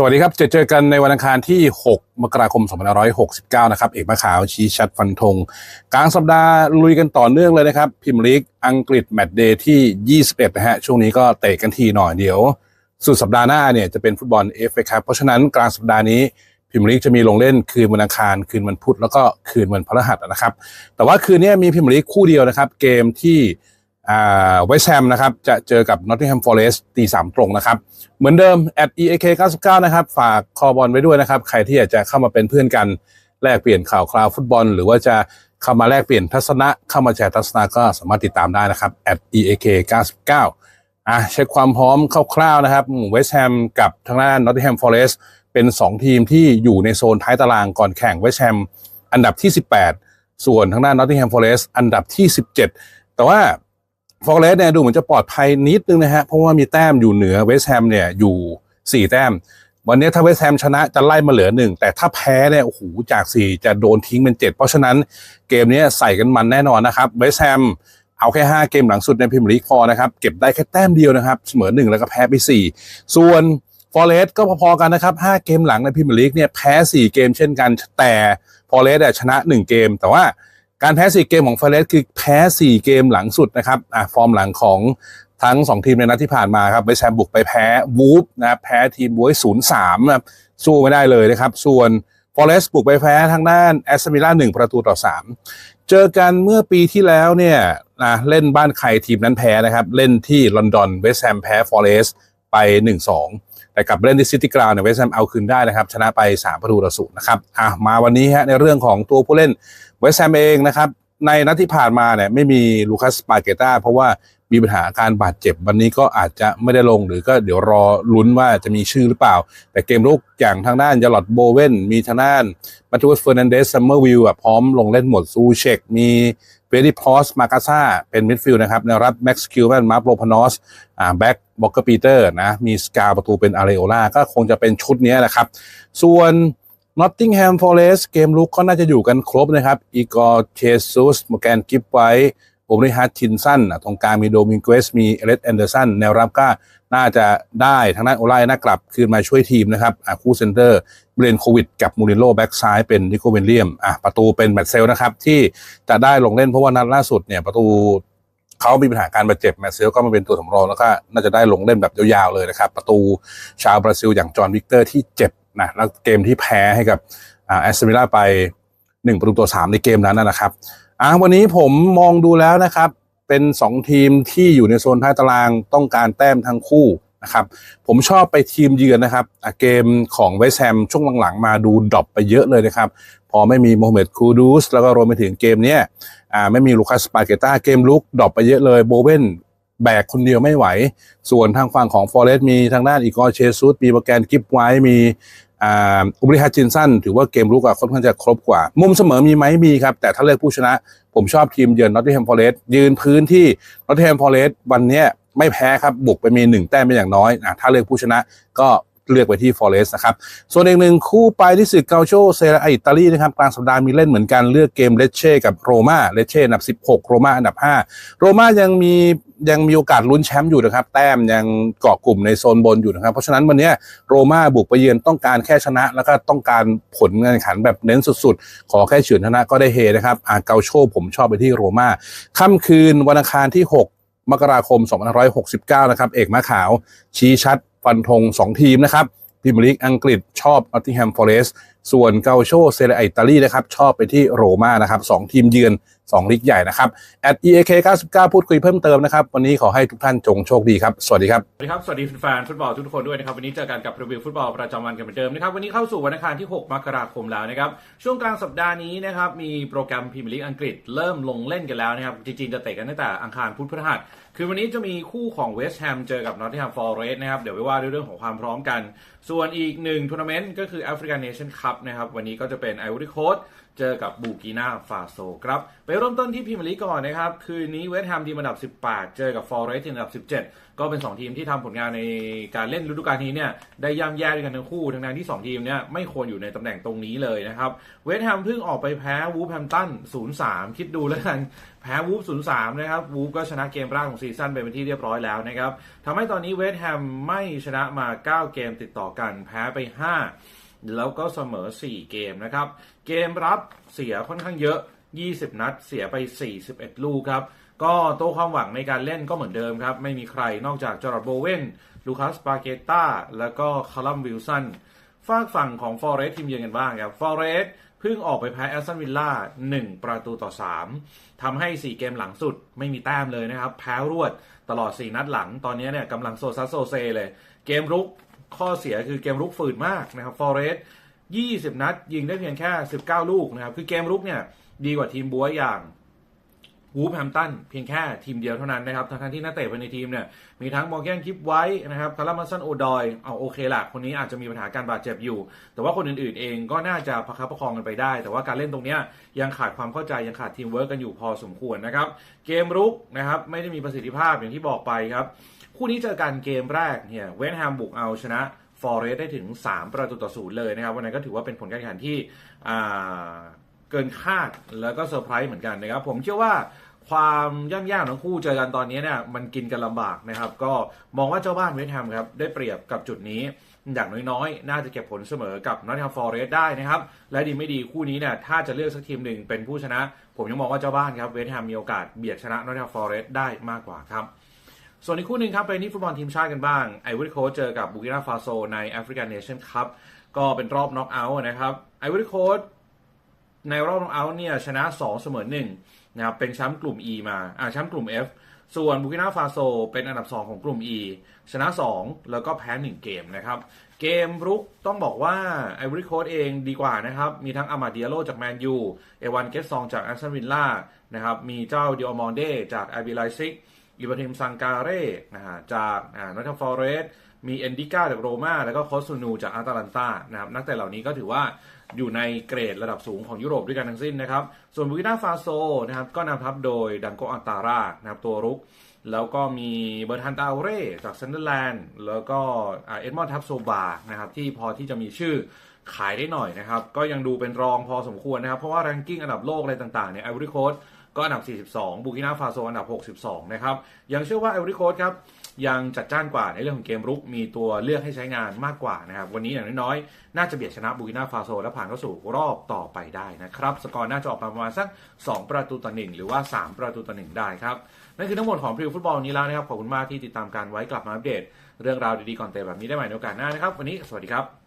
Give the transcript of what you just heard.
สวัสดีครับ จะเจอกันในวันอังคารที่ 6 มกราคม 2569 นะครับ เอกมะขาวชี้ชัดฟันธงกลางสัปดาห์ลุยกันต่อเนื่องเลยนะครับ พิมลีกอังกฤษแมตช์เดย์ที่ 21 นะฮะ ช่วงนี้ก็เตะกันทีหน่อยเดี๋ยว สุดสัปดาห์หน้าเนี่ยจะเป็นฟุตบอลเอฟเอครับเพราะฉะนั้นกลางสัปดาห์นี้พิมลีกจะมีลงเล่นคืนวันอังคาร คืนวันพุธแล้วก็คืนวันพฤหัสนะครับ แต่ว่าคืนนี้มีพิมลีกคู่เดียวนะครับ เกมที่ เวสแฮมนะครับจะเจอกับ Nottingham Forest ตีสามตรงนะครับ เหมือนเดิม at eak 99นะครับ ฝากคอบอลไว้ด้วยนะครับ ใครที่อยากจะเข้ามาเป็นเพื่อนกันแลกเปลี่ยนข่าวคราวฟุตบอล หรือว่าจะเข้ามาแลกเปลี่ยนทัศนะ เข้ามาแชร์ทัศนะก็สามารถติดตามได้นะครับ at eak 99อะเช็คความพร้อมคร่าวๆนะครับเวสแฮมกับทางด้าน Nottingham Forest เป็น 2 ทีมที่อยู่ในโซนท้ายตารางก่อนแข่งเวสแฮมอันดับที่ 18 ส่วนทางด้าน Nottingham Forest อันดับที่ 17 แต่ว่า ฟอร์เรสเนี่ยดูเหมือนจะปลอดภัยนิดนึงนะฮะเพราะว่ามีแต้มอยู่เหนือเวสต์แฮมเนี่ยอยู่ 4 แต้ม วันนี้ถ้าเวสต์แฮมชนะจะไล่มาเหลือหนึ่งแต่ถ้าแพ้เนี่ยโอ้โหจาก 4 จะโดนทิ้งเป็น 7 เพราะฉะนั้นเกมนี้ใส่กันมันแน่นอนนะครับเวสต์แฮมเอาแค่ 5 เกมหลังสุดในพรีเมียร์ลีกพอนะครับ เก็บได้แค่แต้มเดียวนะครับ เสมอ 1 แล้วก็แพ้ไป 4 ส่วนฟอร์เรสก็พอๆกันนะครับ 5 เกมหลังในพรีเมียร์ลีกเนี่ยแพ้ 4 เกมเช่นกัน แต่ฟอร์เรสชนะ 1 เกม แต่ว่า การแพ้ 4 เกมของฟอเรสคือแพ้ 4 เกมหลังสุดนะครับอะฟอร์มหลังของทั้ง 2 ทีมในนัดที่ผ่านมาครับเวสต์แฮมบุกไปแพ้วูฟนะครับแพ้ทีมบวยศูนย์สามนะครับสู้ไม่ได้เลยนะครับ ส่วนฟอเรสบุกไปแพ้ทางด้านแอสตันวิลล่าหนึ่งประตูต่อ3เจอกันเมื่อปีที่แล้วเนี่ยนะเล่นบ้านใครทีมนั้นแพ้นะครับ เล่นที่ลอนดอนเวสต์แฮมแพ้ฟอเรสไป1-2 แต่กลับเล่นที่ซิตี้กราวน์เนี่ยเวสต์แฮมเอาคืนได้นะครับ ชนะไป 3 ประตูต่อศูนย์นะครับอะมาวันนี้ฮะในเรื่องของตัวผู้เล่นเวสต์แฮมเองนะครับในนัดที่ผ่านมาเนี่ยไม่มีลูคัสปาเกต้าเพราะว่ามีปัญหาอาการบาดเจ็บวันนี้ก็อาจจะไม่ได้ลงหรือก็เดี๋ยวรอลุ้นว่าจะมีชื่อหรือเปล่า แต่เกมลุกอย่างทางด้านยาลอดโบเวนมีทางด้านมาตูสเฟอร์นันเดสซัมเมอร์วิลพร้อมลงเล่นหมดซูเชกมี เวดิพอสมากาซาเป็นมิดฟิลด์นะครับในรับแม็กซ์คิวแมนมาร์โปรพานอสอ่าแบ็กบ็อกเกอร์ปีเตอร์นะมีสกาประตูเป็นอาริโอลาก็คงจะเป็นชุดนี้แหละครับ ส่วนนอตติงแฮมฟอร์เรสเกมลุกก็น่าจะอยู่กันครบนะครับอีกอร์เชซุสมแกนกิฟไว โอมริฮัตชินสันตรงกลางมีโดมิงเกสมีเอเลสแอนเดอร์สันแนวรับก็น่าจะได้ทางด้านโอไลน่ากลับคืนมาช่วยทีมนะครับอะคู่เซนเตอร์เบรนโควิด กับมูริโลแบ็กซ้ายเป็นนิโคเวนเลียมอะประตูเป็นแมตเซลนะครับ ที่จะได้ลงเล่นเพราะว่านัดล่าสุดเนี่ยประตูเขามีปัญหาการบาดเจ็บแมตเซลก็มาเป็นตัวสำรองแล้วก็น่าจะได้ลงเล่นแบบยาวๆเลยนะครับ ประตูชาวบราซิลอย่างจอห์นวิกเตอร์ที่เจ็บนะแล้วเกมที่แพ้ให้กับอ่าแอสตันวิลล่าไป1ประตูต่อ3ในเกมนั้นนะครับ อะวันนี้ผมมองดูแล้วนะครับ เป็น 2 ทีมที่อยู่ในโซนท้ายตารางต้องการแต้มทั้งคู่นะครับ ผมชอบไปทีมเยือนนะครับเกมของเวสแฮมช่วงหลังๆมาดูดรอปไปเยอะเลยนะครับ พอไม่มีโมฮัมเหม็ดคูดูสแล้วก็รวมไปถึงเกมเนี้ยไม่มีลูคัสปาเกต้าเกมลุกดรอปไปเยอะเลยโบเวนแบกคนเดียวไม่ไหว ส่วนทางฝั่งของฟอร์เรสต์มีทางด้านอีกอร์เชซุสมีโปรแกรมกิฟไว้มี อุบริฮัตจินสันถือว่าเกมลุกอะค่อนข้างจะครบกว่า มุมเสมอมีไหมมีครับ แต่ถ้าเลือกผู้ชนะ ผมชอบทีมเยือนนอตติแฮมฟอร์เรสยืนพื้นที่นอตติแฮมฟอร์เรสวันนี้ไม่แพ้ครับ บุกไปมีหนึ่งแต้มเป็นอย่างน้อยอะถ้าเลือกผู้ชนะก็เลือกไปที่ฟอร์เรสนะครับ ส่วนอีกหนึ่งคู่ไปที่ศึกเกาโชเซราอิตาลีนะครับกลางสัปดาห์มีเล่นเหมือนกันเลือกเกมเลเช่กับโรม่าเลเช่อันดับ 16 โรม่าอันดับ 5 โรม่ายังมี ยังมีโอกาสลุ้นแชมป์อยู่นะครับ แต้มยังเกาะกลุ่มในโซนบนอยู่นะครับ เพราะฉะนั้นวันนี้โรม่าบุกไปเยือนต้องการแค่ชนะ แล้วก็ต้องการผลการแข่งขันแบบเน้นสุดๆ ขอแค่เฉือนชนะก็ได้เฮนะครับอ่าเกาโชผมชอบไปที่โรม่าค่ำคืนวันอังคารที่ 6 มกราคม2569 นะครับ เอกมะขาว ชี้ชัด ฟันธง 2 ทีมนะครับพรีเมียร์ลีกอังกฤษชอบ Nottingham Forest ส่วนเกาโชเซเรอิตาลีนะครับ ชอบไปที่โรม่านะครับสองทีมเยือน 2ลีกใหญ่นะครับ at eak 99 พูดคุยเพิ่มเติมนะครับ วันนี้ขอให้ทุกท่านจงโชคดีครับ สวัสดีครับ สวัสดีครับ สวัสดีแฟนฟุตบอลทุกคนด้วยนะครับ วันนี้เจอกันกับรีวิวฟุตบอลประจำวันกันเหมือนเดิมนะครับ วันนี้เข้าสู่วันอังคารที่ 6 มกราคมแล้วนะครับ ช่วงกลางสัปดาห์นี้นะครับ มีโปรแกรมพรีเมียร์ลีกอังกฤษเริ่มลงเล่นกันแล้วนะครับ จริงๆจะเตะกันตั้งแต่อังคารพุธพฤหัสคือวันนี้จะมีคู่ของเวสต์แฮมเจอกับนอตติงแฮมฟอร์เรสต์นะครับ เดี๋ยวไปว่าด้วยเรื่องของความพร้อมกัน ส่วนอีกหนึ่งทัวร์นาเมนต์ก็คือแอฟริกันเนชั่นคัพนะครับ วันนี้ก็จะเป็นไอ o อรี่โค e เจอกับบูกินาฟาโซครับ ไปเริ่มต้นที่พรีเมียร์ลีกก่อนนะครับ คืนนี้เวสต์แฮมทีมอันดับ 18 เจอกับฟอร์เรสทีมอันดับ 17 ก็เป็น 2 ทีมที่ทำผลงานในการเล่นฤดูกาลนี้เนี่ยได้ย่ำแย่ด้วยกันทั้งคู่ ทั้งนั้นที่ 2 ทีมเนี่ยไม่ควรอยู่ในตำแหน่งตรงนี้เลยนะครับ เวสต์แฮมเพิ่งออกไปแพ้วูฟแฮมตัน 0-3 คิดดูแล้วกันแพ้วูฟ 0-3 นะครับ วูฟก็ชนะเกมแรกของซีซั่นไปเป็นที่เรียบร้อยแล้วนะครับทำให้ตอนนี้เวสต์แฮมไม่ชนะมา 9 เกมติดต่อกันแพ้ไป 5 แล้วก็เสมอ 4 เกมนะครับ เกมรับเสียค่อนข้างเยอะ 20 นัดเสียไป 41 ลูกครับ ก็ตัวความหวังในการเล่นก็เหมือนเดิมครับ ไม่มีใครนอกจากจอร์ดโบเวนลูคัสปาเกตตาแล้วก็คาลัมวิลสันฝากฝั่งของฟอร์เรสทีมเยือนกันบ้างครับฟอร์เรสเพิ่งออกไปแพ้แอสตันวิลล่า1 ประตูต่อ 3ทำให้ 4 เกมหลังสุดไม่มีแต้มเลยนะครับ แพ้รวดตลอด 4 นัดหลัง ตอนนี้เนี่ยกำลังโซซัสโซเซเลย เกมรุก ข้อเสียคือเกมรุกฝืดมากนะครับฟอร์เรส20 นัด ยิงได้เพียงแค่ 19 ลูกนะครับ คือเกมรุกเนี่ยดีกว่าทีมบัวอย่างวูฟแฮมตันเพียงแค่ทีมเดียวเท่านั้นนะครับทั้งที่นักเตะภายในทีมเนี่ยมีทั้งมอร์แกนคิปไว้นะครับคาร์ลมาสันโอดอยเอาโอเคละคนนี้อาจจะมีปัญหาการบาดเจ็บอยู่ แต่ว่าคนอื่นๆเองก็น่าจะประคับประคองกันไปได้ แต่ว่าการเล่นตรงเนี้ยยังขาดความเข้าใจยังขาดทีมเวิร์กกันอยู่พอสมควรนะครับ เกมรุกนะครับไม่ได้มีประสิทธิภาพอย่างที่บอกไปครับ คู่นี้เจอกันเกมแรกเนี่ยเวนแฮมบุกเอาชนะฟอร์เรสได้ถึง 3 ประตูต่อศูนย์เลยนะครับ วันนั้นก็ถือว่าเป็นผลการแข่งขันที่เกินคาดแล้วก็เซอร์ไพรส์เหมือนกันนะครับ ผมเชื่อว่าความย่ำยากของทั้งคู่เจอกันตอนนี้เนี่ยมันกินกันลำบากนะครับ ก็มองว่าเจ้าบ้านเวสต์แฮมครับได้เปรียบกับจุดนี้ อย่างน้อยๆ น่าจะเก็บผลเสมอกับนอตแฮมฟอร์เรสได้นะครับ และดีไม่ดีคู่นี้เนี่ยถ้าจะเลือกสักทีมหนึ่งเป็นผู้ชนะ ผมยังมองว่าเจ้าบ้านครับเวสต์แฮมมีโอกาสเบียดชนะนอตแฮมฟอร์เรสได้มากกว่าครับ ส่วนอีกคู่หนึ่งครับไปนี่ฟุตบอลทีมชาติกันบ้างไอวอรี่โคเจอกับบูกินาฟาโซในแอฟริกันเนชั่นคัพก็เป็นรอบน็อกเอาท์นะครับไอวอรี่โคในรอบน็อกเอาท์เนี่ยชนะ 2 เสมอ1นะครับเป็นแชมป์กลุ่ม E มาอ่าแชมป์กลุ่ม F ส่วนบูกินาฟาโซเป็นอันดับ 2 ของกลุ่ม E ชนะ 2 แล้วก็แพ้ 1 เกมนะครับ เกมรุกต้องบอกว่าไอวอรี่โคสเองดีกว่านะครับ มีทั้งอามาเดียโลจากแมนยูเอวันเกสซองจากแอสตันวิลล่านะครับมีเจ้าดิโอมอนเดจากอาบิไลซิก อิบราฮิมซังการเร่นะฮะจากนอตทฟอร์เรสมีเอนดิก้าจากโรม่าแล้วก็คอสซูนูจากอาตาลันตานะครับนักเตะเหล่านี้ก็ถือว่าอยู่ในเกรดระดับสูงของยุโรปด้วยกันทั้งสิ้นนะครับ ส่วนบูกินาฟาโซนะครับก็นำทัพโดยดังโกอันตารานะครับตัวรุก แล้วก็มีเบอร์ทันตาเร่จากซันเดอร์แลนด์แล้วก็เอ็ดมอนด์ทับโซบานะครับที่พอที่จะมีชื่อขายได้หน่อยนะครับ ก็ยังดูเป็นรองพอสมควรนะครับ เพราะว่า r รงกิ้งอันดับโลกอะไรต่างๆเนี่ยไอวอรี่โคส ก็อันดับ 42 บูกินาฟาโซอันดับ 62 นะครับ ยังเชื่อว่าไอวอรี่โคสครับยังจัดจ้านกว่าในเรื่องของเกมรุก มีตัวเลือกให้ใช้งานมากกว่านะครับ วันนี้อย่างน้อยๆ น่าจะเบียดชนะบูกินาฟาโซ และผ่านเข้าสู่รอบต่อไปได้นะครับ สกอร์น่าจะออกมาประมาณสัก 2 ประตูต่อ1หรือว่า 3 ประตูต่อ1ได้ครับ นั่นคือทั้งหมดของพรีวิวฟุตบอลนนี้แล้วนะครับ ขอบคุณมากที่ติดตามการไว้กลับมาอัปเดต เรื่องราวดีๆก่อนเตะแบบนี้ได้ใหม่ในโอกาสหน้านะครับ วันนี้สวัสดีครับ